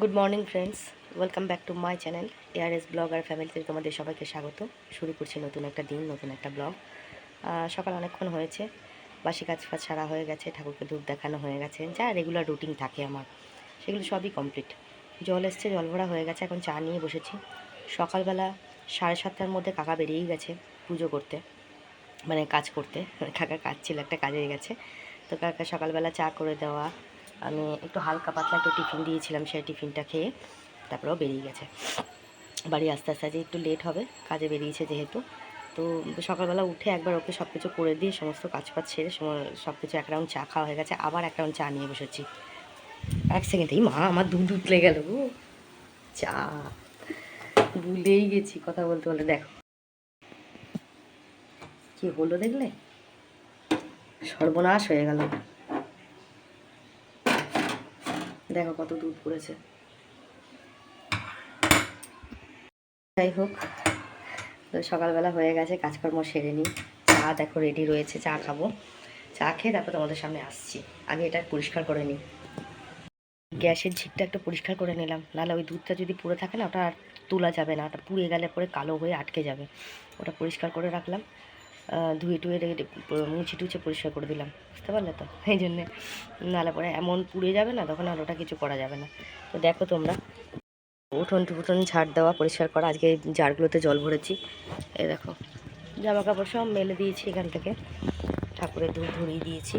Good morning friends welcome back to my channel ARS vlog আর ফ্যামিলিতে তোমাদের সবাইকে স্বাগত। শুরু করছি নতুন একটা দিন, নতুন একটা ব্লগ। সকাল অনেকক্ষণ হয়েছে। বাসি কাজ ফাজ সারা হয়ে গেছে, ঠাকুরকে ধূপ দেখানো হয়ে গেছে। যা রেগুলার রুটিন থাকে আমার, সেগুলো সবই কমপ্লিট জল এসছে, জল ভরা হয়ে গেছে, এখন চা নিয়ে বসেছি। সকালবেলা সাড়ে সাতটার মধ্যে কাকা বেরিয়েই গেছে পুজো করতে মানে কাজ করতে। কাকা কাজ ছিল একটা কাজে গেছে। তো কাকা সকালবেলা চা করে দেওয়া আমি একটু হালকা পাতলা একটু টিফিন দিয়েছিলাম, সেই টিফিনটা খেয়ে তারপরেও বেরিয়ে গেছে। বাড়ি আস্তে আস্তে আজকে একটু লেট হবে, কাজে বেরিয়েছে যেহেতু। তো সকালবেলা উঠে একবার ওকে সব কিছু করে দিয়ে সমস্ত কাজ ফাজ ছেড়ে সব কিছু এক রাউন্ড চা খাওয়া হয়ে গেছে, আবার এক রাউন্ড চা নিয়ে বসেছি। এক সেকেন্ডেই মা, আমার দুধ উঠলে গেল গো। চা। ভুলেই গেছি কথা বলতে বলতে, দেখো। কি হলো দেখলে? সর্বনাশ হয়ে গেল। দেখো কত দুধ পড়েছে। যাই হোক তো সকালবেলা হয়ে গেছে, কাজকর্ম সেরে নিই। চা দেখো রেডি রয়েছে, চা খাব। চা খেয়ে তারপর তোমাদের সামনে আসছি। আগে এটা পরিষ্কার করে নিই। গ্যাসের ঝিকটা একটু পরিষ্কার করে নিলাম। নাহলে ওই দুধটা যদি পুড়ে থাকে না, ওটা আর তোলা যাবে না। ওটা পুড়ে গেলে পরে কালো হয়ে আটকে যাবে। ওটা পরিষ্কার করে রাখলাম। ধুয়ে টুয়ে মুছে টুছে পরিষ্কার করে দিলাম। বুঝতে পারলে তো? এই জন্যে। নাহলে পরে এমন পুড়ে যাবে না, তখন আর ওটা কিছু করা যাবে না। তো দেখো তোমরা। উঠোন টুঠোন ঝাড় দেওয়া, পরিষ্কার করা। আজকে জারগুলোতে জল ভরেছি। এই দেখো জামা কাপড় সব মেলে দিয়েছি এখান থেকে। ঠাকুরের ধূপ ধরিয়ে দিয়েছি।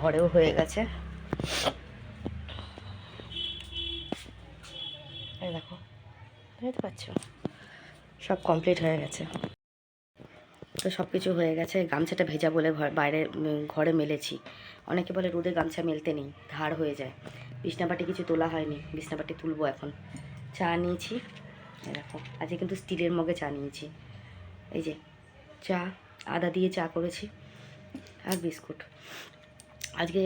ঘরেও হয়ে গেছে। দেখো বুঝতে পারছ সব কমপ্লিট হয়ে গেছে। তো সব কিছু হয়ে গেছে। গামছাটা ভেজা বলে বাইরে ঘরে মেলেছি। অনেকে বলে রোদে গামছা মেলতে নেই, ধার হয়ে যায়। বিছনাপাটি কিছু তোলা হয়নি, বিছনাপাটি তুলবো এখন। চা নিয়েছি। দেখো, আজকে কিন্তু স্টিলের মগে চা নিয়েছি। এই যে, চা, আদা দিয়ে চা করেছি আর বিস্কুট। আজকে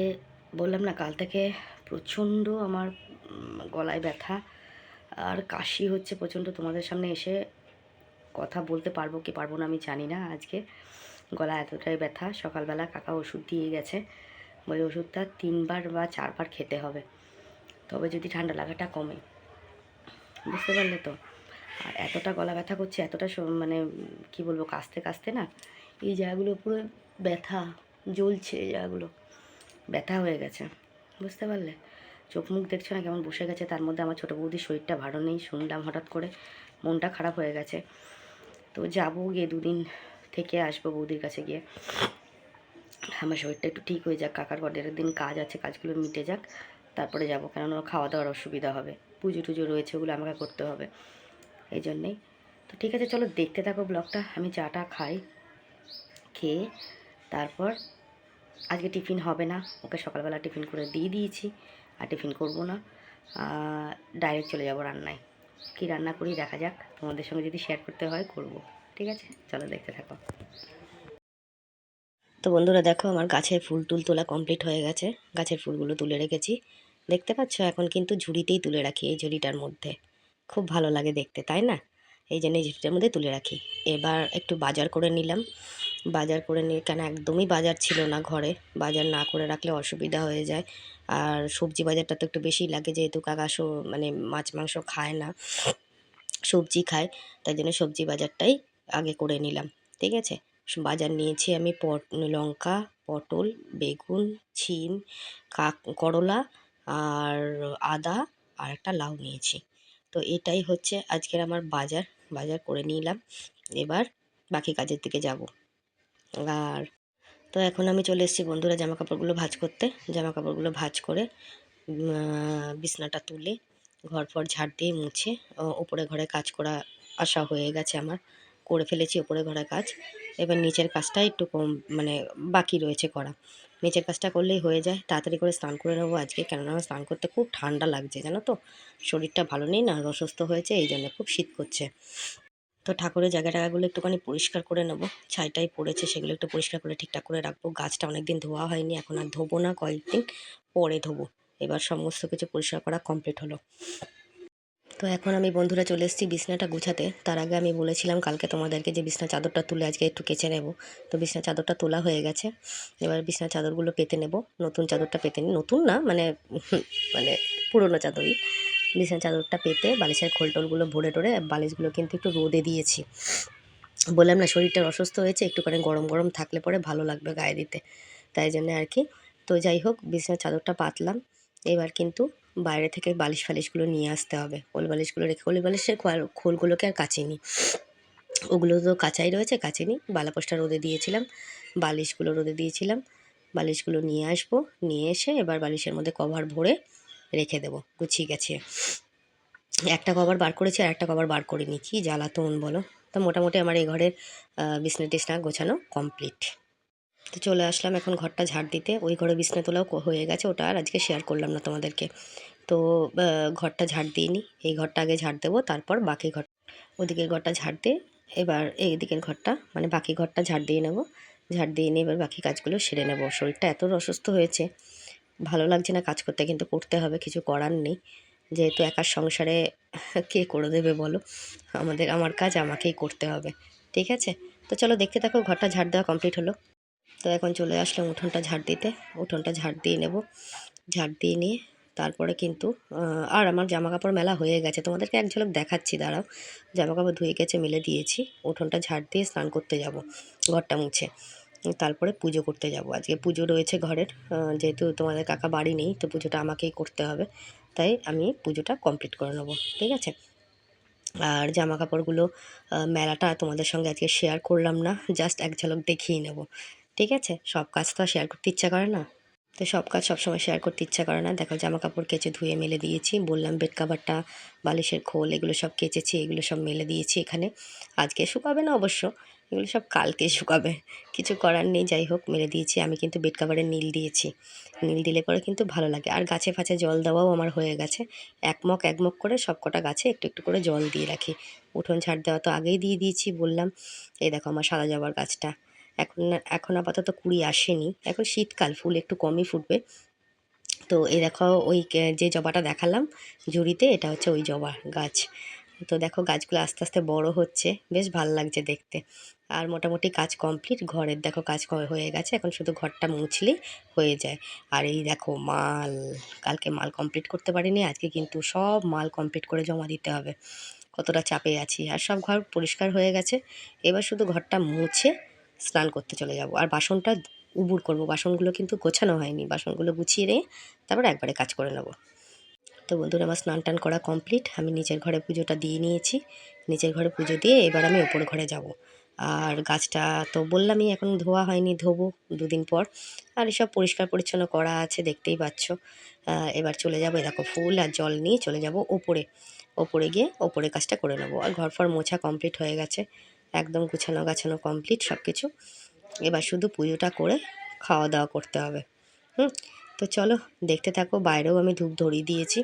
বললাম না, কাল থেকে প্রচণ্ড আমার গলায় ব্যথা আর কাশি হচ্ছে প্রচণ্ড। তোমাদের সামনে এসে কথা বলতে পারব কি পারব না আমি জানি না আজকে। গলা এতটাই ব্যথা, সকালবেলা কাকা ওষুধ দিয়ে গেছে। বলে ওষুধটা তিনবার বা চারবার খেতে হবে। তবে যদি ঠান্ডা লাগাটা কমে। বুঝতে পারলে তো? আর এতটা গলা ব্যথা করছে, এতটা মানে কি বলব, কাস্তে কাস্তে না, এই জায়গাগুলো পুরো ব্যথা, জ্বলছে এই জায়গাগুলো। ব্যথা হয়ে গেছে। বুঝতে পারলে? চোখ মুখ দেখছ না কেমন বসে গেছে, তার মধ্যে আমার ছোটো বৌদির শরীরটা ভালো নেই, শুনলাম হঠাৎ করে, মনটা খারাপ হয়ে গেছে। তো যাব গিয়ে দুদিন থেকে আসব বৌদির কাছে গিয়ে। আমার শরীরটা একটু ঠিক হয়ে যাক, কাকার ঘরের দিন কাজ আছে, কাজগুলো মিটে যাক, তারপরে যাব কেননা খাওয়া দাওয়ার অসুবিধা হবে পুজো টুজো রয়েছে, ওগুলো আমাকে করতে হবে, এই জন্যেই। তো ঠিক আছে, চলো দেখতে থাকো ব্লগটা, আমি চাটা খাই, খেয়ে তারপর আজকে টিফিন হবে না, ওকে সকালবেলা টিফিন করে দিয়ে দিয়েছি, আর টিফিন করব না ডাইরেক্ট চলে যাব রান্নায়। কী রান্না করি দেখা যাক। তোমাদের সঙ্গে যদি শেয়ার করতে হয়, করব। ঠিক আছে? চলো দেখতে থাকো। তো বন্ধুরা দেখো, আমার গাছের ফুল টুল তোলা কমপ্লিট হয়ে গেছে। গাছের ফুলগুলো তুলে রেখেছি। দেখতে পাচ্ছ, এখন কিন্তু ঝুড়িতেই তুলে রাখি এই ঝুড়িটার মধ্যে। খুব ভালো লাগে দেখতে, তাই না? এই জন্য এই ঝুড়িটার মধ্যে তুলে রাখি। এবার একটু বাজার করে নিলাম। বাজার করে নিয়ে কেন একদমই বাজার ছিল না ঘরে। বাজার না করে রাখলে অসুবিধা হয়ে যায়। আর সবজি বাজারটা তো একটু বেশি লাগে, যেহেতু কাকা মানে মাছ, মাংস খায় না, সবজি খায়, তাই জন্য সবজি বাজারটাই আগে করে নিলাম, ঠিক আছে? বাজার নিয়েছি আমি পট, লঙ্কা, পটল, বেগুন, ছিম, কাক, করলা আর আদা আর একটা লাউ নিয়েছি। তো এটাই হচ্ছে আজকের আমার বাজার বাজার করে নিলাম। এবার বাকি কাজের দিকে যাব। আর তো এখন আমি চলে এসেছি বন্ধুরা জামা কাপড়গুলো ভাঁজ করতে। জামা কাপড়গুলো ভাঁজ করে বিছনাটা তুলে, ঘর ফর ঝাড় দিয়ে মুছে ওপরে ঘরে কাজ করা আসা হয়ে গেছে আমার। করে ফেলেছি ওপরে ঘরে কাজ। এবার নিচের কাজটা একটু কম মানে বাকি রয়েছে করা। নিচের কাজটা করলেই হয়ে যায়। তাড়াতাড়ি করে স্নান করে নেব আজকে, কেননা স্নান করতে খুব ঠান্ডা লাগছে, জানো তো? শরীরটা ভালো নেই না অসুস্থ হয়েছে এই জন্য খুব শীত করছে। তো ঠাকুরের জায়গা টাগাগুলো একটুখানি পরিষ্কার করে নেব। ছাইটাই পড়েছে, সেগুলো একটু পরিষ্কার করে ঠিকঠাক করে রাখব। গাছটা অনেকদিন ধোয়া হয়নি, এখন আর ধোবো না, কয়েকদিন পরে ধোবো। এবার সমস্ত কিছু পরিষ্কার করা কমপ্লিট হলো। তো এখন আমি বন্ধুরা চলে এসেছি বিছনাটা গুছাতে। তার আগে আমি বলেছিলাম কালকে তোমাদেরকে যে বিছনা চাদরটা তুলে আজকে একটু কেচে নেব। তো বিছনা চাদরটা তোলা হয়ে গেছে। এবার বিছনা চাদরগুলো পেতে নেব। নতুন চাদরটা পেতে নিই, নতুন না মানে মানে পুরনো চাদরই। বিছানা চাদরটা পেতে বালিশের খোলটোলগুলো ভরে টরে বালিশগুলো কিন্তু একটু রোদে দিয়েছি। বললাম না, শরীরটা অসুস্থ হয়েছে, একটুখানি গরম গরম থাকলে পরে ভালো লাগবে গায়ে দিতে। তাই জন্য আর কি। তো যাই হোক বিছানার চাদরটা পাতলাম। এবার কিন্তু বাইরে থেকে বালিশ ফালিশগুলো নিয়ে আসতে হবে। কোল বালিশগুলো রেখে কোল বালিশের খোল- খোলগুলোকে আর কাচিনি। ওগুলো তো কাঁচাই রয়েছে, কাচিনি। বালাপোষটা রোদে দিয়েছিলাম, বালিশগুলো রোদে দিয়েছিলাম। বালিশগুলো নিয়ে আসব, নিয়ে এসে এবার বালিশের মধ্যে কভার ভরে রেখে দেবো, গুছিয়ে গেছে। একটা কভার বার করেছি আর একটা কভার বার করিনি। কি জ্বালাতন বলো? তো মোটামুটি আমার এই ঘরের বিছনা টিছনা গোছানো কমপ্লিট। তো চলে আসলাম এখন ঘরটা ঝাড় দিতে। ওই ঘরে বিছনা তোলাও হয়ে গেছে, ওটা আর আজকে শেয়ার করলাম না তোমাদেরকে। তো ঘরটা ঝাড় দিইনি। এই ঘরটা আগে ঝাড় দেবো, তারপর বাকি ঘর, ওদিকের ঘরটা ঝাড় দিয়ে এবার এই দিকের ঘরটা মানে বাকি ঘরটা ঝাড় দিয়ে নেব। ঝাড় দিয়ে নিয়ে এবার বাকি কাজগুলো সেরে নেব। শরীরটা এত অসুস্থ হয়েছে। ভালো লাগছে না কাজ করতে, কিন্তু করতে হবে, কিছু করার নেই। যেহেতু একার সংসারে কে করে দেবে বলো? আমাদের, আমার কাজ আমাকেই করতে হবে, ঠিক আছে? তো চলো দেখতে থাকো, ঘরটা ঝাড় দেওয়া কমপ্লিট হলো। তো এখন চলে আসলাম উঠোনটা ঝাড় দিতে। উঠোনটা ঝাড় দিয়ে নেব। ঝাড় দিয়ে নিয়ে তারপরে কিন্তু আর আমার জামা কাপড় মেলা হয়ে গেছে। তোমাদেরকে এক ঝলক দেখাচ্ছি, দাঁড়াও। জামা কাপড় ধুয়ে গেছে, মেলে দিয়েছি। উঠোনটা ঝাড় দিয়ে স্নান করতে যাব, ঘরটা মুছে। তারপরে পুজো করতে যাব। আজকে পুজো রয়েছে ঘরের যেহেতু তোমাদের কাকা বাড়ি নেই, তো পুজোটা আমাকেই করতে হবে। তাই আমি পুজোটা কমপ্লিট করে নেব, ঠিক আছে? আর জামা কাপড়গুলো মেলাটা তোমাদের সঙ্গে আজকে শেয়ার করলাম না জাস্ট এক ঝলক দেখিয়ে নেব, ঠিক আছে? সব কাজ তো শেয়ার করতে ইচ্ছা করে না? তো সব কাজ সবসময় শেয়ার করতে ইচ্ছা করে না? দেখো জামা কাপড় কেচে ধুয়ে মেলে দিয়েছি, বললাম বেড কাভারটা, বালিশের খোল, এগুলো সব কেচেছি, এগুলো সব মেলে দিয়েছি এখানে। আজকে শুকাবে না অবশ্য এগুলো সব কালকে শুকাবে। কিছু করার নেই, যাই হোক, মেরে দিয়েছি। আমি কিন্তু বেড কাভারে নীল দিয়েছি। নীল দিলে পরে কিন্তু ভালো লাগে। আর গাছে ফাছে জল দেওয়াও আমার হয়ে গেছে। একমক একমক করে সব কটা গাছে একটু একটু করে জল দিয়ে রাখি। উঠোন ঝাড় দেওয়া তো আগেই দিয়ে দিয়েছি, বললাম। এই দেখো আমার সাদা জবার গাছটা। এখন এখন আপাতত কুড়ি আসেনি। এখন শীতকাল, ফুল একটু কমই ফুটবে। তো এই দেখো ওই যে জবাটা দেখালাম ঝুড়িতে, এটা হচ্ছে ওই জবা গাছ। তো দেখো গাছগুলো আস্তে আস্তে বড় হচ্ছে। বেশ ভালো লাগছে দেখতে। আর মোটামুটি কাজ কমপ্লিট। ঘরের দেখো কাজ হয়ে গেছে। এখন শুধু ঘরটা মুছলে হয়ে যায়। আর এই দেখো মাল, কালকে মাল কমপ্লিট করতে পারিনি, আজকে কিন্তু সব মাল কমপ্লিট করে জমা দিতে হবে। কতটা চাপে আছি। আর সব ঘর পরিষ্কার হয়ে গেছে। এবার শুধু ঘরটা মুছে স্নান করতে চলে যাব। আর বাসনটা উবুর করব। বাসনগুলো কিন্তু গোছানো হয়নি। বাসনগুলো গুছিয়ে নিয়ে তারপর একবারে কাজ করে নেব। তো বন্ধুরা, আমার স্নান টান করা কমপ্লিট। আমি নিচের ঘরে পুজোটা দিয়ে নিয়েছি। নিচের ঘরে পুজো দিয়ে এবার আমি ওপর ঘরে যাব। আর গাছটা তো বললামই এখন ধোয়া হয়নি, ধোবো দুদিন পর। আর এসব পরিষ্কার পরিচ্ছন্ন করা আছে, দেখতেই পাচ্ছ। এবার চলে যাব দেখো ফুল আর জল নিয়ে চলে যাব ওপরে। ওপরে গিয়ে ওপরে কাজটা করে নেব। আর ঘর ফর মোছা কমপ্লিট হয়ে গেছে। একদম গুছানো গাছানো কমপ্লিট সব কিছু এবার শুধু পুজোটা করে খাওয়া দাওয়া করতে হবে। হুম? তো চলো দেখতে থাকো, বাইরেও আমি ধূপ ধরিয়ে দিয়েছি।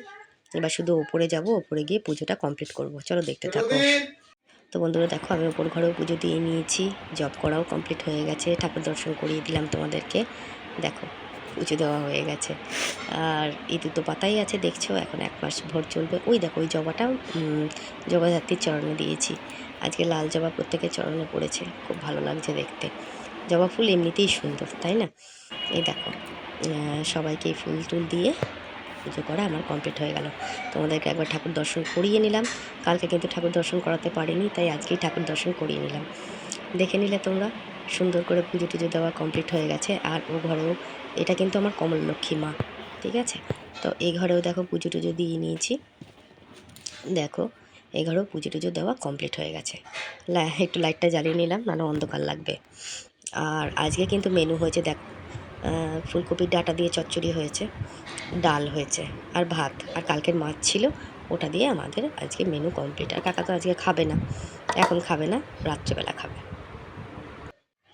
এবার শুধু ওপরে যাব, ওপরে গিয়ে পুজোটা কমপ্লিট করব। চলো দেখতে থাকো। তো বন্ধুরা দেখো, আমি ওপর ঘরেও পুজো দিয়ে নিয়েছি। জব করাও কমপ্লিট হয়ে গেছে। ঠাকুর দর্শন করিয়ে দিলাম তোমাদেরকে। দেখো, পুজো দেওয়া হয়ে গেছে। আর এই দুটো পাতাই আছে, দেখছ? এখন এক মাস ভোর চলবে। ওই দেখো, ওই জবাটা জবাধাত্রীর চরণে দিয়েছি। আজকে লাল জবা প্রত্যেকের চরণে পড়েছে। খুব ভালো লাগছে দেখতে। জবা ফুল এমনিতেই সুন্দর, তাই না? এই দেখো সবাইকে ফুল টুল দিয়ে পুজো করা আমার কমপ্লিট হয়ে গেল। তোমাদেরকে একবার ঠাকুর দর্শন করিয়ে নিলাম। কালকে কিন্তু ঠাকুর দর্শন করাতে পারিনি, তাই আজকেই ঠাকুর দর্শন করিয়ে নিলাম। দেখে নিলে তোমরা, সুন্দর করে পুজো টুজো দেওয়া কমপ্লিট হয়ে গেছে। আর ও ঘরেও, এটা কিন্তু আমার কমল লক্ষ্মী মা, ঠিক আছে? তো এই ঘরেও দেখো পুজো টুজো দিয়ে নিয়েছি। দেখো, এই ঘরেও পুজো টুজো দেওয়া কমপ্লিট হয়ে গেছে। একটু লাইটটা জ্বালিয়ে নিলাম, নাহলে অন্ধকার লাগবে। আর আজকে কিন্তু মেনু হয়েছে, দেখ ফুলকপির ডাটা দিয়ে চচ্চড়ি হয়েছে। ডাল হয়েছে আর ভাত। আর কালকের মাছ ছিল, ওটা দিয়ে আমাদের আজকে মেনু কমপ্লিট আর কাকা তো আজকে খাবে না। এখন খাবে না, রাত্রেবেলা খাবে।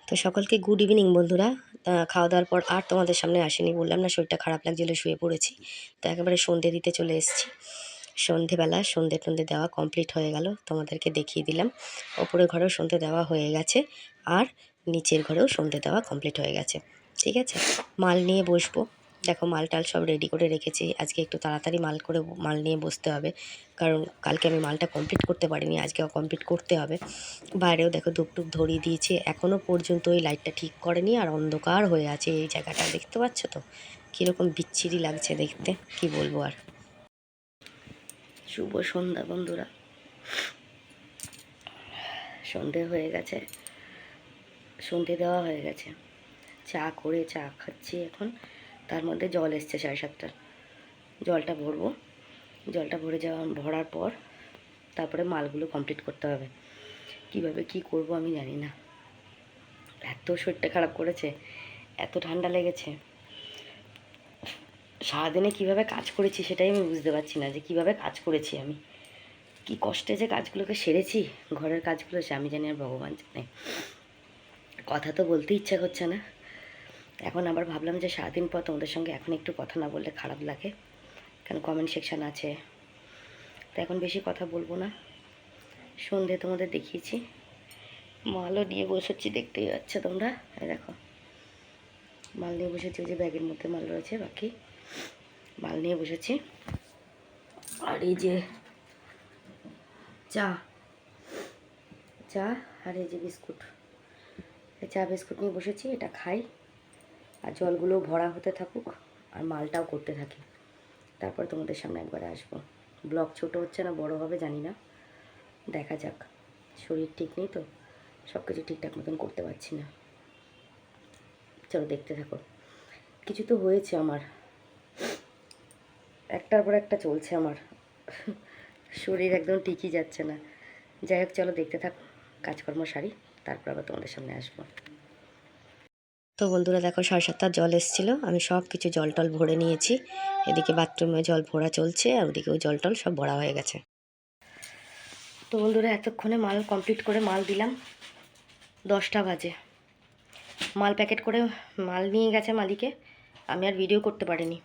তো সকলকে গুড ইভিনিং বন্ধুরা। খাওয়া দাওয়ার পর আর তোমাদের সামনে আসেনি বললাম না, শরীরটা খারাপ লাগছিল, শুয়ে পড়েছি। তো একেবারে সন্ধে দিতে চলে এসেছি। সন্ধেবেলা সন্ধে টন্ধে দেওয়া কমপ্লিট হয়ে গেল, তোমাদেরকে দেখিয়ে দিলাম। ওপরের ঘরেও সন্ধে দেওয়া হয়ে গেছে, আর নিচের ঘরেও সন্ধে দেওয়া কমপ্লিট হয়ে গেছে। ঠিক আছে? মাল নিয়ে বসবো। দেখো মাল টাল সব রেডি করে রেখেছি। আজকে একটু তাড়াতাড়ি মাল করে, মাল নিয়ে বসতে হবে। কারণ কালকে আমি মালটা কমপ্লিট করতে পারিনি আজকে কমপ্লিট করতে হবে। বাইরেও দেখো ধূপ টুপ ধরিয়ে দিয়েছে। এখনও পর্যন্ত ওই লাইটটা ঠিক করেনি আর অন্ধকার হয়ে আছে এই জায়গাটা। দেখতে পাচ্ছ তো? কীরকম বিচ্ছিরি লাগছে দেখতে, কি বলব আর। শুভ সন্ধ্যা বন্ধুরা। সন্ধে হয়ে গেছে। সন্ধে দেওয়া হয়ে গেছে। চা করে চা খাচ্ছি এখন। তার মধ্যে জল এসছে সাড়ে সাতটার। জলটা ভরবো। জলটা ভরে যাওয়া, ভরার পর তারপরে মালগুলো কমপ্লিট করতে হবে। কীভাবে কি করব আমি জানি না। এত শরীরটা খারাপ করেছে, এত ঠান্ডা লেগেছে। সারাদিনে কীভাবে কাজ করেছি সেটাই আমি বুঝতে পারছি না যে কীভাবে কাজ করেছি আমি। কি কষ্টে যে কাজগুলোকে সেরেছি, ঘরের কাজগুলো সে, আমি জানি আর ভগবান জানে। কথা তো বলতে ইচ্ছা করছে না। এখন আবার ভাবলাম যে সারাদিন পর তোমাদের সঙ্গে এখন একটু কথা না বললে খারাপ লাগে কেন কমেন্ট সেকশান আছে। তো এখন বেশি কথা বলব না। সন্ধে তোমাদের দেখিয়েছি। মালও নিয়ে বসেছি, দেখতেই পাচ্ছ তোমরা। দেখো। মাল নিয়ে বসেছি যে ব্যাগের মধ্যে মাল রয়েছে, বাকি। মাল নিয়ে বসেছি। আর এই যে চা। চা আর এই যে বিস্কুট। চা, বিস্কুট নিয়ে বসেছি, এটা খাই। আর জলগুলো ভরা হতে থাকুক আর মালটাও করতে থাকি। তারপর তোমাদের সামনে একবারে আসব। ব্লগ ছোট হচ্ছে না, বড় হবে, জানি না। দেখা যাক। শরীর ঠিক নেই তো? সব কিছু ঠিকঠাক মতন করতে পারছি না। চলো দেখতে থাকো। কিছু তো হয়েছে আমার। একটার পর একটা চলছে আমার। শরীর একদম ঠিকই যাচ্ছে না। যাই হোক, চলো দেখতে থাকো। কাজকর্ম সারি। তারপর আবার তোমাদের সামনে আসব। তো বন্ধুরা দেখো সাড়ে সাতটার জল এসেছিল। আমি সব কিছু জল টল ভরে নিয়েছি। এদিকে বাথরুমে জল ভরা চলছে, আর ওদিকে ওই জল টল সব ভরা হয়ে গেছে। তো বন্ধুরা এতক্ষণে মাল কমপ্লিট করে মাল দিলাম। দশটা বাজে। মাল প্যাকেট করে মাল নিয়ে গেছে মালিকে। আমি আর ভিডিও করতে পারিনি।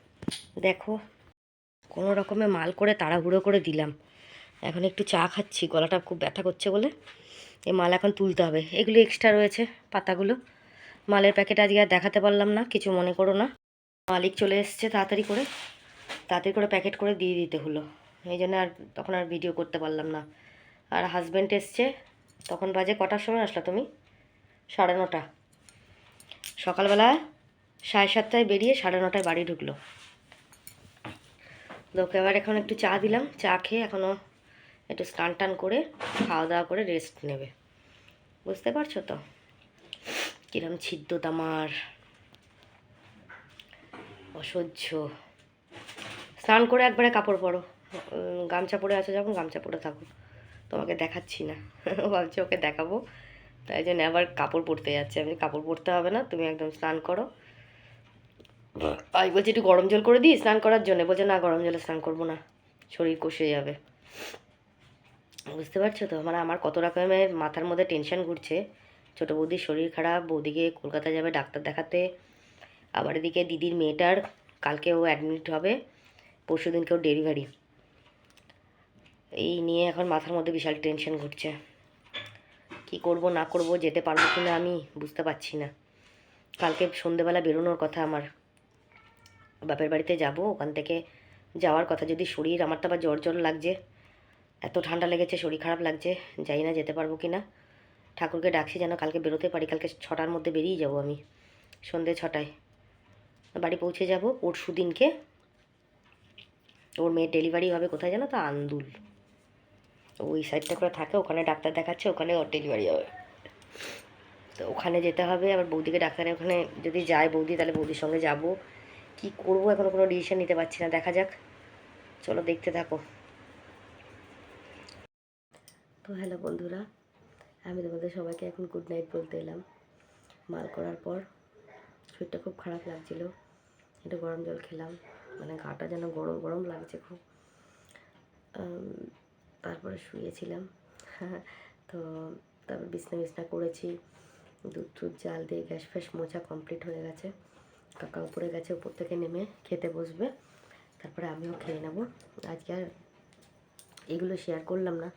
দেখো, কোনো রকমে মাল করে তাড়াহুড়ো করে দিলাম। এখন একটু চা খাচ্ছি, গলাটা খুব ব্যথা করছে বলে। এই মাল এখন তুলতে হবে। এগুলো এক্সট্রা রয়েছে, পাতাগুলো। মালের প্যাকেট আজকে আর দেখাতে পারলাম না, কিছু মনে করো না। মালিক চলে এসছে তাড়াতাড়ি করে তাড়াতাড়ি করে প্যাকেট করে দিয়ে দিতে হলো। এই জন্য আর তখন আর ভিডিও করতে পারলাম না। আর হাজব্যান্ড এসছে, তখন বাজে কটার সময় আসলো তুমি? সাড়ে নটা। সকালবেলা সাড়ে সাতটায় বেরিয়ে সাড়ে নটায় বাড়ি ঢুকলো। লোকে আবার এখন একটু চা দিলাম, চা খেয়ে এখনও একটু স্নান টান করে খাওয়া দাওয়া করে রেস্ট নেবে। বুঝতে পারছ তো? কিরম ছিদ্র তামার অসহ্য। স্নান করে একবারে কাপড় পরো। গামছা পরে আছো যখন গামছা পরে থাকো। তোমাকে দেখাচ্ছি না। ভাবছি ওকে দেখাবো। তাই জন্য আবার কাপড় পরতে যাচ্ছে। আমি কাপড় পরতে হবে না তুমি একদম স্নান করো। আমি বলছি একটু গরম জল করে দিই স্নান করার জন্য। বলছে না গরম জলে স্নান করব না। শরীর কষে যাবে। বুঝতে পারছ তো? মানে আমার কত রকমের মাথার মধ্যে টেনশন ঘুরছে। ছোটো বৌদির শরীর খারাপ, বৌদিকে কলকাতা যাবে ডাক্তার দেখাতে। আবার এদিকে দিদির মেয়েটার, কালকে ও অ্যাডমিট হবে, পরশু দিনকেও ডেলিভারি এই নিয়ে এখন মাথার মধ্যে বিশাল টেনশন ঘুরছে। কি করব, না করব, যেতে পারব কি না আমি বুঝতে পারছি না। কালকে সন্ধেবেলা বেরোনোর কথা আমার। বাপের বাড়িতে যাব, ওখান থেকে যাওয়ার কথা। যদি শরীর, আমার তো আবার জ্বর জ্বর লাগছে। এত ঠান্ডা লেগেছে, শরীর খারাপ লাগছে, যাই না, যেতে পারব কি না ঠাকুরকে ডাকছি যেন কালকে বেরোতে পারি, কালকে ছটার মধ্যে বেরিয়ে যাব আমি, সন্ধে ছটায়। বাড়ি পৌঁছে যাব পরশু দিনকে। ওর মেয়ের ডেলিভারি হবে কোথায় জানো তো? আন্দুল। ওই সাইডটা করে থাকে, ওখানে ডাক্তার দেখাচ্ছে, ওখানে ওর ডেলিভারি হবে। তো ওখানে যেতে হবে, আবার বৌদিকে ডাক্তারের ওখানে যদি যায় বৌদি, তাহলে বৌদির সঙ্গে যাব। কি করব এখনও কোনো ডিসিশন নিতে পারছি না, দেখা যাক। চলো দেখতে থাকো। তো হ্যালো বন্ধুরা আমি তোমাদের সবাইকে এখন গুড নাইট বলতে এলাম। মাল করার পর শরীরটা খুব খারাপ লাগছিল। একটু গরম জল খেলাম। মানে গাটা যেন গরম গরম লাগছে খুব। তারপরে শুয়েছিলাম। তো তারপর বিছনা বিছনা করেছি। দুধ টুধ, জাল দিয়ে গ্যাস ফ্যাস মোছা কমপ্লিট হয়ে গেছে। কাকা উপরে গেছে, উপর থেকে নেমে খেতে বসবে। তারপরে আমিও খেয়ে নেব। আজকে আর এগুলো শেয়ার করলাম না।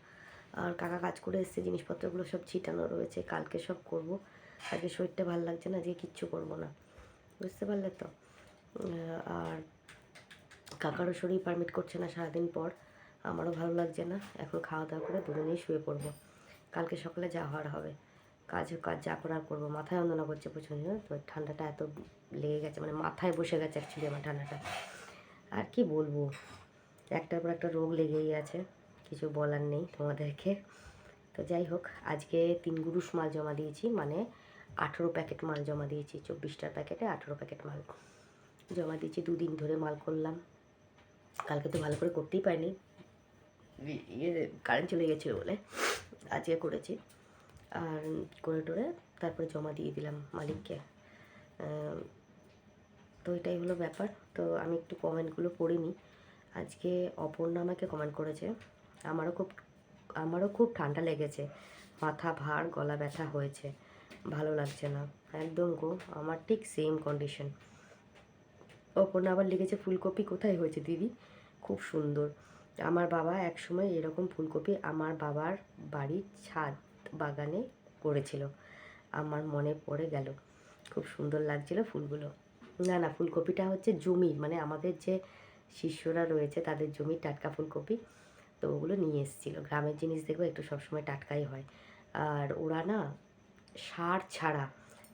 আর কাকা কাজ করে এসছে, জিনিসপত্রগুলো সব ছিটানো রয়েছে, কালকে সব করব। আজকে শরীরটা ভালো লাগছে না যে কিচ্ছু করব না। বুঝতে পারলে তো? আর কাকারও শরীর পারমিট করছে না সারাদিন পর। আমারও ভালো লাগছে না, এখন খাওয়া দাওয়া করে দুজনেই শুয়ে পড়ব। কালকে সকালে যা হওয়ার হবে। কাজ কাজ যা করার করব। মাথায় যন্ত্রণা করছে প্রচণ্ড তো? ঠান্ডাটা এত লেগে গেছে মানে মাথায় বসে গেছে অ্যাকচুয়ালি আমার ঠান্ডাটা। আর কি বলব? একটার পর একটা রোগ লেগেই আছে। কিছু বলার নেই তোমাদেরকে। তো যাই হোক আজকে তিন গুরুষ মাল জমা দিয়েছি মানে আঠেরো প্যাকেট মাল জমা দিয়েছি চব্বিশটার প্যাকেটে আঠেরো প্যাকেট মাল জমা দিয়েছি দুদিন ধরে মাল করলাম। কালকে তো ভালো করে করতেই পারিনি। ইয়ে কারেন্ট চলে গেছিল বলে আজকে করেছি। আর করে টোরে তারপরে জমা দিয়ে দিলাম মালিককে। তো এটাই হলো ব্যাপার। তো আমি একটু কমেন্টগুলো পড়িনি। আজকে অপর্ণা আমাকে কমেন্ট করেছে। আমারও খুব আমারও খুব ঠান্ডা লেগেছে। মাথা ভার, গলা ব্যথা হয়েছে। ভালো লাগছে না। একদম গো, আমার ঠিক সেম কন্ডিশন অপর্ণা আবার লিখেছে, ফুলকপি কোথায় হয়েছে দিদি? খুব সুন্দর। আমার বাবা একসময় এরকম ফুলকপি আমার বাবার বাড়ির ছাদ বাগানে করেছিল আমার মনে পড়ে গেল। খুব সুন্দর লাগছিল ফুলগুলো। না না, ফুলকপিটা হচ্ছে জমির মানে আমাদের যে শিষ্যরা রয়েছে তাদের জমির টাটকা ফুলকপি। তো ওগুলো নিয়ে এসেছিল। গ্রামের জিনিস দেখবে একটু সবসময় টাটকাই হয়। আর ওরা না সার ছাড়া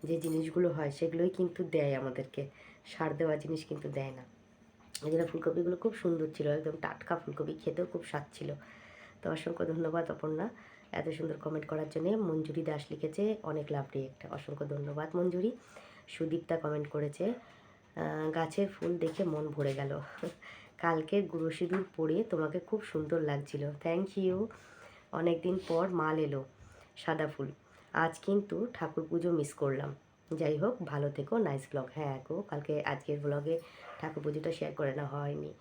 যে জিনিসগুলো হয় সেগুলোই কিন্তু দেয় আমাদেরকে। সার দেওয়া জিনিস কিন্তু দেয় না। এই জন্য ফুলকপিগুলো খুব সুন্দর ছিল, একদম টাটকা ফুলকপি, খেতেও খুব স্বাদ ছিল। তো অসংখ্য ধন্যবাদ অপর্ণা। এত সুন্দর কমেন্ট করার জন্য মঞ্জুরি দাস লিখেছে, অনেক লাভ একটা। অসংখ্য ধন্যবাদ মঞ্জুরি। সুদীপ্তা কমেন্ট করেছে গাছের ফুল দেখে মন ভরে গেল। কালকের গুঁড়ো সিঁদুর পরে তোমাকে খুব সুন্দর লাগছিল। থ্যাংক ইউ অনেক দিন পর মাল এলো, সাদা ফুল। আজ কিন্তু ঠাকুর পুজো মিস করলাম। যাই হোক, ভালো থেকো নাইস ব্লগ হ্যাঁ গো, কালকে আজকের ব্লগে ঠাকুর পুজোটা শেয়ার করে না হয়নি।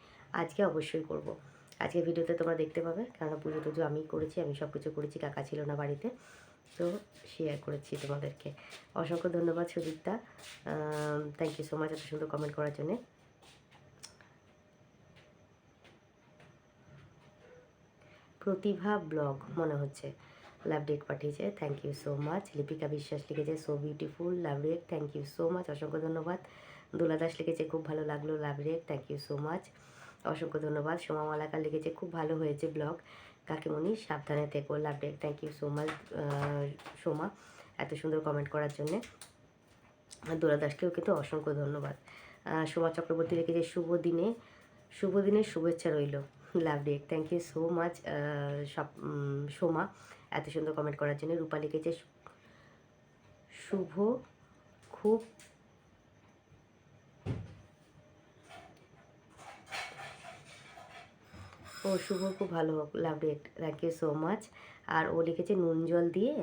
আজকে অবশ্যই করব। আজকে ভিডিওতে তোমরা দেখতে পাবে, কেননা পুজো টুজো আমি করেছি, আমি সব কিছু করেছি, কাকা ছিল না বাড়িতে। তো শেয়ার করেছি তোমাদেরকে। অসংখ্য ধন্যবাদ Sudipta. Thank you so much এত সুন্দর কমেন্ট করার জন্যে। প্রতিভা ব্লগ মনে হচ্ছে। লাভ ডেট পাঠিয়েছে। Thank you so much Lipika Biswas লিখেছে so beautiful love react thank you so much অসংখ্য ধন্যবাদ। দোলা দাস লিখেছে, খুব ভালো লাগল love react thank you so much অসংখ্য ধন্যবাদ। সোমা মালাকার লিখেছে, খুব ভালো হয়েছে ব্লগ। কাকিমণি, সাবধানে থেকো love react thank you so much Soma, এত সুন্দর কমেন্ট করার জন্যে। দোলা দাসকেও কিন্তু অসংখ্য ধন্যবাদ। সোমা চক্রবর্তী লিখেছে, শুভ দিনে, শুভ দিনের শুভেচ্ছা রইল। Love date thank you so much সব সোমা, এত সুন্দর কমেন্ট করার জন্য। রূপা লিখেছে, শুভ, খুব ও, শুভ, খুব ভালো হোক love date thank you so much আর ও লিখেছে, নুন জল দিয়ে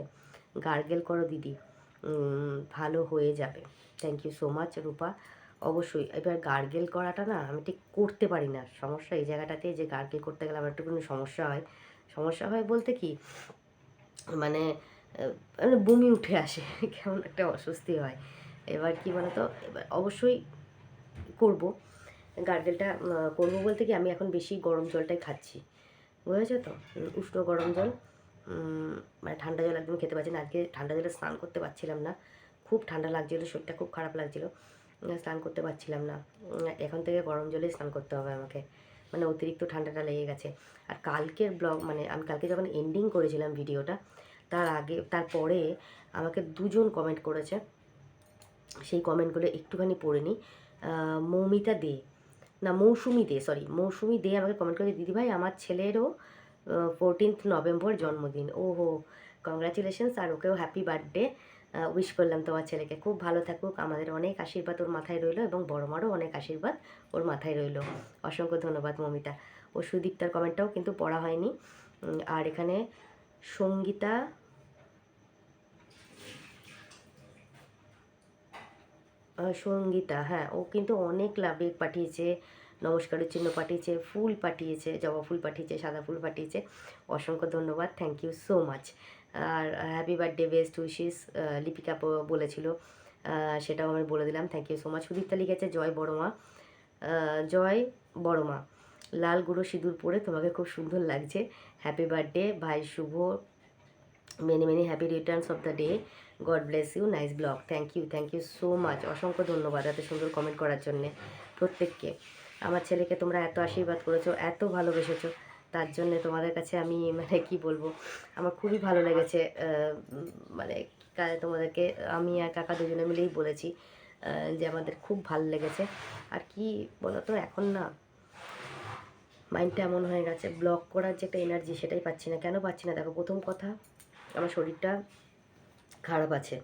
গার্গেল করো দিদি। ভালো হয়ে যাবে। Thank you so much Rupa. অবশ্যই। এবার গার্গেল করাটা না আমি ঠিক করতে পারি না। সমস্যা এই জায়গাটাতে যে গার্গেল করতে গেলে আমার একটুখানি সমস্যা হয়। সমস্যা হয় বলতে কি মানে মানে বমি উঠে আসে, কেমন একটা অস্বস্তি হয়। এবার কি বলতো, এবার অবশ্যই করব। গার্গেলটা করব বলতে কি আমি এখন বেশি গরম জলটাই খাচ্ছি। বুঝেছ তো? উষ্ণ গরম জল। মানে ঠান্ডা জল একদম খেতে পারছি না। আজকে ঠান্ডা জলে স্নান করতে পারছিলাম না। খুব ঠান্ডা লাগছিল, শরীরটা খুব খারাপ লাগছিল। স্নান করতে পারছিলাম না। এখন থেকে গরম জলেই স্নান করতে হবে আমাকে। মানে অতিরিক্ত ঠান্ডাটা লেগে গেছে। আর কালকের ব্লগ মানে আমি কালকে যখন এন্ডিং করেছিলাম ভিডিওটা, তার আগে তারপরে আমাকে দুজন কমেন্ট করেছে। সেই কমেন্টগুলো একটুখানি পড়ে নিই। মৌমিতা দে। না, মৌসুমি দে সরি মৌসুমি দে আমাকে কমেন্ট করে দিদিভাই আমার ছেলেরও ফোরটিন্থ নভেম্বর জন্মদিন। ও হো কংগ্রাচুলেশনস আর ওকেও হ্যাপি বার্থডে উইশ করলাম তোমার ছেলেকে। খুব ভালো থাকুক, আমাদের অনেক আশীর্বাদ ওর মাথায় রইল এবং বড় মারও অনেক আশীর্বাদ ওর মাথায় রইল। অসংখ্য ধন্যবাদ, মমিতা। ও সুদীপ্তার কমেন্টটাও কিন্তু পড়া হয়নি। আর এখানে সঙ্গীতা সঙ্গীতা হ্যাঁ ও কিন্তু অনেক লাভ পাঠিয়েছে, নমস্কারের চিহ্ন পাঠিয়েছে, ফুল পাঠিয়েছে, জবা ফুল পাঠিয়েছে, সাদা ফুল পাঠিয়েছে। অসংখ্য ধন্যবাদ thank you so much R happy birthday best wishes Lipika বলেছিল। সেটাও আমি বলে দিলাম। Thank you so much Sudipta লিখেছে, জয় বড়মা জয় বড়মা লাল গুঁড়ো সিঁদুর পরে তোমাকে খুব সুন্দর লাগছে। হ্যাপি বার্থডে ভাই Shubho. Many many happy returns of the day God bless you nice vlog thank you thank you so much অসংখ্য ধন্যবাদ এত সুন্দর কমেন্ট করার জন্যে প্রত্যেককে। আমার ছেলেকে তোমরা এত আশীর্বাদ করেছ, এত ভালোবেসেছো। তার জন্য তোমাদের কাছে আমি মানে কি বলব, আমার খুবই ভালো লেগেছে মানে তোমাদেরকে, আমি আর কাকা দুজনে মিলেই বলেছি যে আমাদের খুব ভালো লেগেছে। আর কি বলতো, এখন না মাইন্ডটা এমন হয়ে গেছে ব্লক করার যে একটা এনার্জি সেটাই পাচ্ছি না। কেন পাচ্ছি না? দেখো, প্রথম কথা, আমার শরীরটা খারাপ আছে।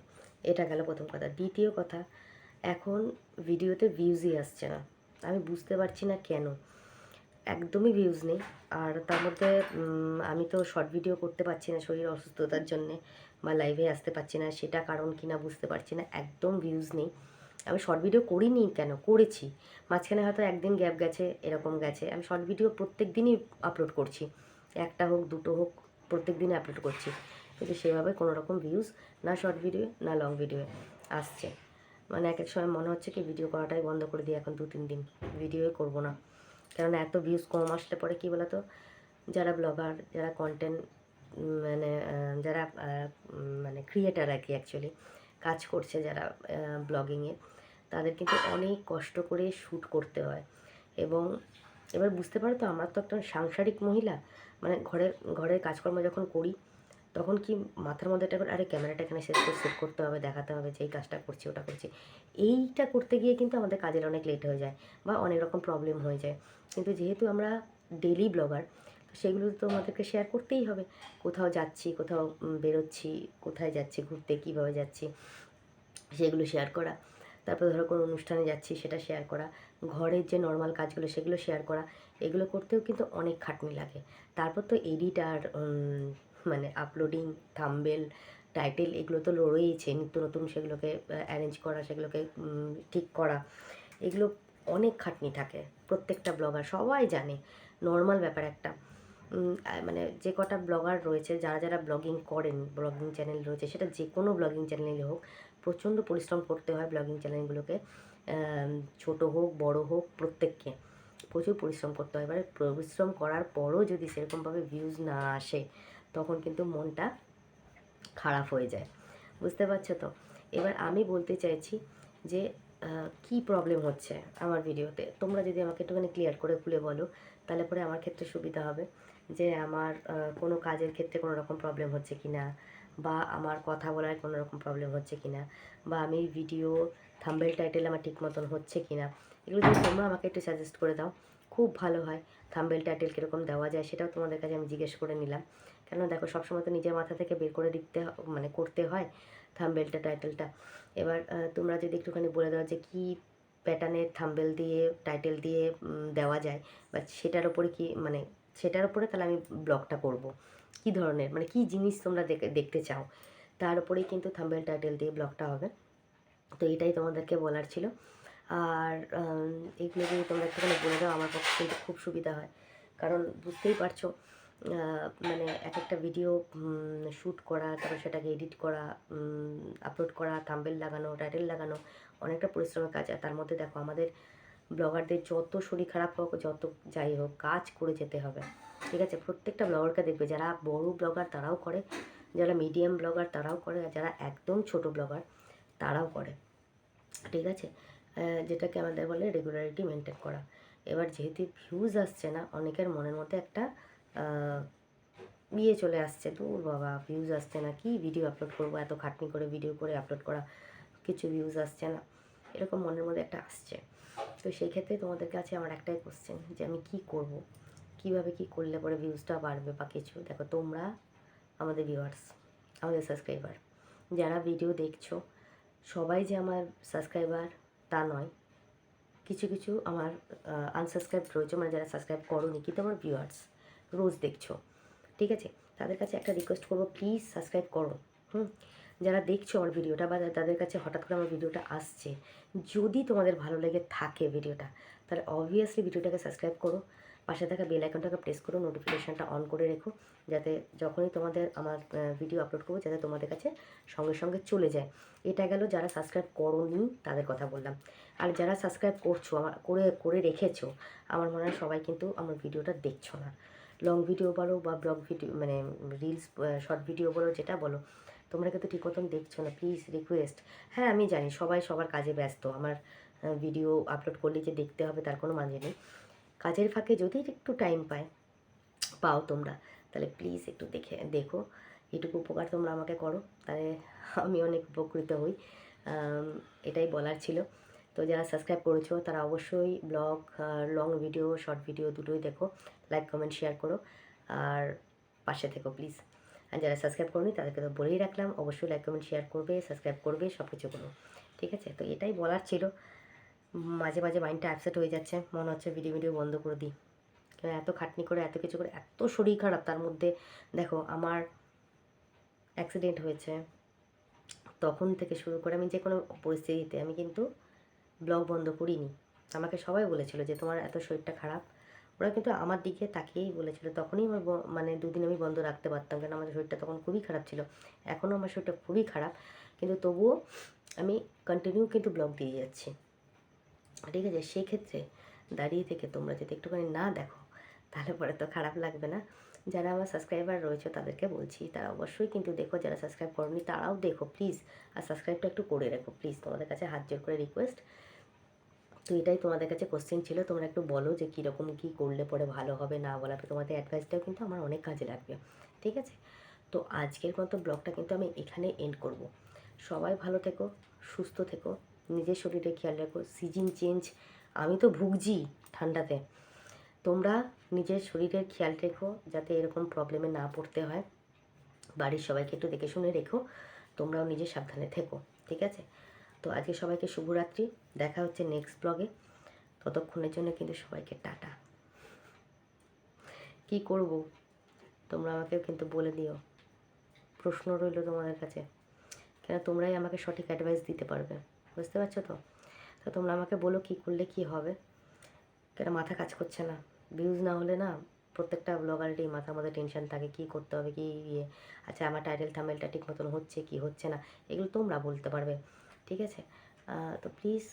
এটা গেল প্রথম কথা। দ্বিতীয় কথা, এখন ভিডিওতে ভিউজই আসছে না। আমি বুঝতে পারছি না কেন। একদমই ভিউজ নেই। আর তার মধ্যে আমি তো শর্ট ভিডিও করতে পারছি না শরীর অসুস্থতার জন্যে বা লাইভে আসতে পারছি না, সেটা কারণ কিনা বুঝতে পারছি না, একদম ভিউজ নেই। আমি শর্ট ভিডিও করিনি কেন? করেছি। মাঝখানে হয়তো একদিন গ্যাপ গেছে, এরকম গেছে। আমি শর্ট ভিডিও প্রত্যেক দিনই আপলোড করছি। একটা হোক, দুটো হোক, প্রত্যেক দিনই আপলোড করছি। কিন্তু সেভাবে কোনো রকম ভিউজ না শর্ট ভিডিও না লং ভিডিও আসছে। মানে এক এক সময় মনে হচ্ছে কি ভিডিও করাটাই বন্ধ করে দিই এখন দু তিন দিন ভিডিওই করব না। কেননা এত ভিউজ কম আসলে পরে কী বলতো? যারা ব্লগার যারা কন্টেন্ট মানে যারা মানে ক্রিয়েটার আর কি অ্যাকচুয়ালি কাজ করছে যারা ব্লগিংয়ে তাদের কিন্তু অনেক কষ্ট করে শ্যুট করতে হয়। এবং এবার বুঝতে পারো তো, আমরা তো একটা সাংসারিক মহিলা মানে ঘরের ঘরের কাজকর্ম যখন করি তখন কি মাথার মধ্যে একটা আরে ক্যামেরাটা এখানে সেট করে সেট করতে হবে, দেখাতে হবে যে এই কাজটা করছি, ওটা করছি। এইটা করতে গিয়ে কিন্তু আমাদের কাজের অনেক লেট হয়ে যায় বা অনেক রকম প্রবলেম হয়ে যায়। কিন্তু যেহেতু আমরা ডেলি ব্লগার সেগুলো তো আমাদেরকে শেয়ার করতেই হবে। কোথাও যাচ্ছি, কোথাও বেরোচ্ছি, কোথায় যাচ্ছি, ঘুরতে, কীভাবে যাচ্ছি, সেগুলো শেয়ার করা। তারপর ধরো কোনো অনুষ্ঠানে যাচ্ছি, সেটা শেয়ার করা। ঘরের যে নর্মাল কাজগুলো, সেগুলো শেয়ার করা। এগুলো করতেও কিন্তু অনেক খাটনি লাগে। তারপর তো এডিট আর মানে আপলোডিং থাম্বেল টাইটেল এগুলো তো রয়েইছে। নিত্য নতুন সেগুলোকে অ্যারেঞ্জ করা, সেগুলোকে ঠিক করা। এগুলো অনেক খাটনি থাকে প্রত্যেকটা ব্লগার সবাই জানে। নর্মাল ব্যাপার একটা। মানে যে কটা ব্লগার রয়েছে, যারা যারা ব্লগিং করেন ব্লগিং চ্যানেল রয়েছে, সেটা যে কোনো ব্লগিং চ্যানেলই হোক, প্রচণ্ড পরিশ্রম করতে হয় ব্লগিং চ্যানেলগুলোকে ছোট হোক, বড় হোক, প্রত্যেককে। প্রচুর পরিশ্রম করতে হয়। এবারে পরিশ্রম করার পরও যদি সেরকমভাবে ভিউজ না আসে তখন কিন্তু মনটা খারাপ হয়ে যায়। বুঝতে পারছ তো? এবার আমি বলতে চাইছি যে কি প্রবলেম হচ্ছে আমার ভিডিওতে তোমরা যদি আমাকে একটুখানি ক্লিয়ার করে খুলে বলো, তাহলে পরে আমার ক্ষেত্রে সুবিধা হবে। যে আমার কোনো কাজের ক্ষেত্রে কোনো রকম প্রবলেম হচ্ছে কি না বা আমার কথা বলার কোনো রকম প্রবলেম হচ্ছে কি না বা আমি ভিডিও থাম্বেল টাইটেল আমার ঠিক মতন হচ্ছে কি না এগুলো যদি তোমরা আমাকে একটু সাজেস্ট করে দাও, খুব ভালো হয়। থাম্বেল টাইটেল কীরকম দেওয়া যায় সেটাও তোমাদের কাছে আমি জিজ্ঞেস করে নিলাম। কেন? দেখো, সবসময় তো নিজের মাথা থেকে বের করে হ- মানে করতে হয় থাম্বেলটা, টাইটেলটা। এবার তোমরা যদি একটুখানি বলে দাও যে কী প্যাটার্নের থাম্বেল দিয়ে, টাইটেল দিয়ে দেওয়া যায়? বা সেটার ওপরে কি মানে সেটার ওপরে তাহলে আমি ব্লগটা করব। কী ধরনের? মানে কী জিনিস তোমরা দেখে- দেখতে চাও? তার উপরেই কিন্তু থাম্বেল, টাইটেল দিয়ে ব্লগটা হবে। তো এটাই তোমাদেরকে বলার ছিল। আর এগুলো যদি তোমরা একটুখানি বলে দাও, আমার পক্ষে কিন্তু খুব সুবিধা হয়। কারণ বুঝতেই পারছ মানে এক একটা ভিডিও শ্যুট করা, তারপর সেটাকে এডিট করা আপলোড করা থাম্বেল লাগানো টাইটেল লাগানো, অনেকটা পরিশ্রমের কাজ। আর তার মধ্যে দেখো, আমাদের ব্লগারদের যত শরীর খারাপ হোক, যত যাই হোক, কাজ করে যেতে হবে। ঠিক আছে? প্রত্যেকটা ব্লগারকে দেখবে, যারা বড় ব্লগার তারাও করে, যারা মিডিয়াম ব্লগার তারাও করে, আর যারা একদম ছোট ব্লগার তারাও করে। ঠিক আছে? যেটাকে আমাদের বলে রেগুলারিটি মেনটেন করা। এবার যেহেতু ভিউজ আসছে না, অনেকের মনের মধ্যে একটা ইয়ে চলে আসছে। দূর বাবা ভিউজ আসছে না, কি ভিডিও আপলোড করব? এত খাটনি করে ভিডিও করে আপলোড করা কিছু ভিউজ আসছে না। এরকম মনের মধ্যে একটা আসছে। তো সেই ক্ষেত্রে তোমাদের কাছে আমার একটাই কোশ্চেন যে আমি কি করব? কীভাবে কি করলে পরে ভিউজটা বাড়বে বা কিছু? দেখো, তোমরা আমাদের ভিউয়ার্স আমাদের সাবস্ক্রাইবার যারা ভিডিও দেখছ, সবাই যে আমার সাবস্ক্রাইবার তা নয়, কিছু কিছু আমার আনসাবস্ক্রাইব রয়েছে মানে যারা সাবস্ক্রাইব করো নি কিন্তু আমার ভিউয়ার্স রোজ দেখছ। ঠিক আছে? তাদের কাছে একটা রিকোয়েস্ট করব প্লিজ সাবস্ক্রাইব করো। হুম? যারা দেখছ আমার ভিডিওটা বা তাদের কাছে হঠাৎ করে আমার ভিডিওটা আসছে, যদি তোমাদের ভালো লেগে থাকে ভিডিওটা, তাহলে অবভিয়াসলি ভিডিওটাকে সাবস্ক্রাইব করো। পাশে থাকা বেল আইকনটাকে প্রেস করো নোটিফিকেশানটা অন করে রেখো, যাতে যখনই তোমাদের আমার ভিডিও আপলোড করব, যাতে তোমাদের কাছে সঙ্গে সঙ্গে চলে যায়। এটা গেল যারা সাবস্ক্রাইব করোনি, তাদের কথা বললাম। আর যারা সাবস্ক্রাইব করছ, আমার, করে করে রেখেছো, আমার মনে হয় সবাই কিন্তু আমার ভিডিওটা দেখছ না। লং ভিডিও বলো বা ব্লগ ভিডিও মানে রিলস শর্ট ভিডিও বলো, যেটা বলো, তোমরা কিন্তু ঠিক মতন দেখছ না প্লিজ রিকোয়েস্ট হ্যাঁ আমি জানি, সবাই সবার কাজে ব্যস্ত। আমার ভিডিও আপলোড করলে যে দেখতে হবে, তার কোনো মানে নেই। কাজের ফাঁকে যদি একটু টাইম পায়, পাও তোমরা, তাহলে প্লিজ একটু দেখে, দেখো। এটুকু উপকার তোমরা আমাকে করো। তাহলে আমি অনেক উপকৃত হই। এটাই বলার ছিল। তো যারা সাবস্ক্রাইব করেছ, তারা অবশ্যই vlog long video short video দুটোই দেখো। লাইক কমেন্ট শেয়ার করো। আর পাশে থেকো প্লিজ আর যারা সাবস্ক্রাইব করনি, তাদেরকে তো বলেই রাখলাম, অবশ্যই লাইক কমেন্ট শেয়ার করবে সাবস্ক্রাইব করবে সব কিছু করো। ঠিক আছে? তো এটাই বলার ছিল। মাঝে মাঝে মাইন্ডটা অ্যাপসেট হয়ে যাচ্ছে। মনে হচ্ছে ভিডিও ভিডিও বন্ধ করে দিই। এত খাটনি করে, এত কিছু করে, এত শরীর খারাপ। তার মধ্যে দেখো, আমার অ্যাক্সিডেন্ট হয়েছে। তখন থেকে শুরু করে আমি যে কোনো পরিস্থিতিতে আমি কিন্তু ব্লগ বন্ধ করিনি। আমাকে সবাই বলেছিল যে, তোমার এত শরীরটা খারাপ। ওরা কিন্তু আমার দিকে তাকিয়েই বলেছিল। তখনই আমার মানে দুদিন আমি বন্ধ রাখতে পারতাম কারণ আমার শরীরটা তখন খুবই খারাপ ছিল। এখনও আমার শরীরটা খুবই খারাপ। কিন্তু তবুও আমি কন্টিনিউ কিন্তু ব্লগ দিয়ে যাচ্ছি। ঠিক আছে? সেই ক্ষেত্রে দাঁড়িয়ে থেকে তোমরা যদি একটুখানি না দেখো, তাহলে পরে তো খারাপ লাগবে না। যারা আমার সাবস্ক্রাইবার রয়েছে, তাদেরকে বলছি, তারা অবশ্যই কিন্তু দেখো, যারা সাবস্ক্রাইব করনি, তারাও দেখো প্লিজ আর সাবস্ক্রাইবটা একটু করে রেখো প্লিজ তোমাদের কাছে হাত জোর করে রিকোয়েস্ট তো এটাই তোমাদের কাছে কোশ্চেন ছিল। তোমরা একটু বলো যে কীরকম কী করলে পরে ভালো হবে না বলা। তোমাদের অ্যাডভাইসটাও কিন্তু আমার অনেক কাজে লাগবে। ঠিক আছে? তো আজকের মতো ব্লগটা কিন্তু আমি এখানে এন্ড করব। সবাই ভালো থেকো, সুস্থ থেকো, নিজের শরীরে খেয়াল রাখো সিজন চেঞ্জ আমি তো ভুগছি ঠান্ডাতে। তোমরা নিজের শরীরের খেয়াল রেখো যাতে এরকম প্রবলেমে না পড়তে হয়। বাড়ির সবাইকে একটু দেখে শুনে রেখো। তোমরাও নিজে সাবধানে থেকো। ঠিক আছে? তো আজকে সবাইকে শুভরাত্রি। দেখা হচ্ছে নেক্সট ব্লগে ততক্ষণের জন্য কিন্তু সবাইকে টাটা। কি করব? তোমরা আমাকেও কিন্তু বলে দিও। প্রশ্ন রইল তোমাদের কাছে। কেন তোমরাই আমাকে সঠিক অ্যাডভাইস দিতে পারবে? বুঝতে পারছ তো? তো তোমরা আমাকে বলো কি করলে কি হবে। কেন মাথা কাজ করছে না? ভিউজ না হলে না প্রত্যেকটা ব্লগারেরই মাথার মধ্যে টেনশন থাকে, কী করতে হবে, কি ইয়ে। আচ্ছা আমার টাইটেল থামেলটা ঠিক মতন হচ্ছে কি হচ্ছে না? এগুলো তোমরা বলতে পারবে। ঠিক আছে? তো প্লিজ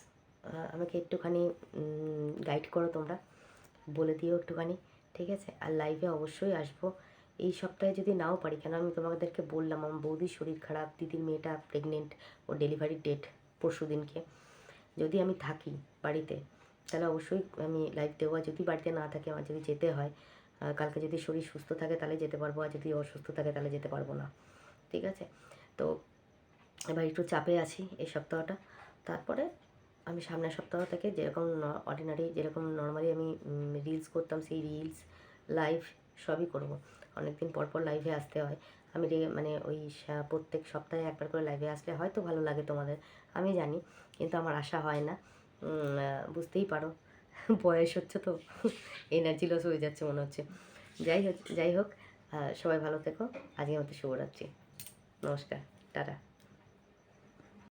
আমাকে একটুখানি গাইড করো তোমরা। বলে দিও একটুখানি, ঠিক আছে? আর লাইভে অবশ্যই আসব। এই সপ্তাহে যদি নাও পারি, কেন আমি তোমাদেরকে বললাম, আমার বৌদির শরীর খারাপ, দিদির মেয়েটা প্রেগনেন্ট ও ডেলিভারি ডেট পরশু দিনকে। যদি আমি থাকি বাড়িতে, তাহলে অবশ্যই আমি লাইভ দেবো। যদি বাড়িতে না থাকে, আমার যদি যেতে হয় কালকে যদি শরীর সুস্থ থাকে, তাহলে যেতে পারব। আর যদি অসুস্থ থাকে, তাহলে যেতে পারব না। ঠিক আছে? তো এবার একটু চাপে আছি এই সপ্তাহটা। তারপরে আমি সামনের সপ্তাহ থেকে যেরকম অর্ডিনারি যেরকম নর্মালি আমি রিলস করতাম, সেই রিলস লাইভ সবই করব। অনেকদিন পর পর লাইভে আসতে হয়। আমি রে- মানে ওই প্রত্যেক সপ্তাহে একবার করে লাইভে আসলে হয়তো ভালো লাগে তোমাদের, আমি জানি, কিন্তু আমার আশা হয় না। বুঝতেই পারো, বয়স হচ্ছে তো এনার্জি লস হয়ে যাচ্ছে মনে হচ্ছে। যাই হোক যাই হোক সবাই ভালো থেকো। আজকের মতো শুভরাত্রি। নমস্কার, টাটা।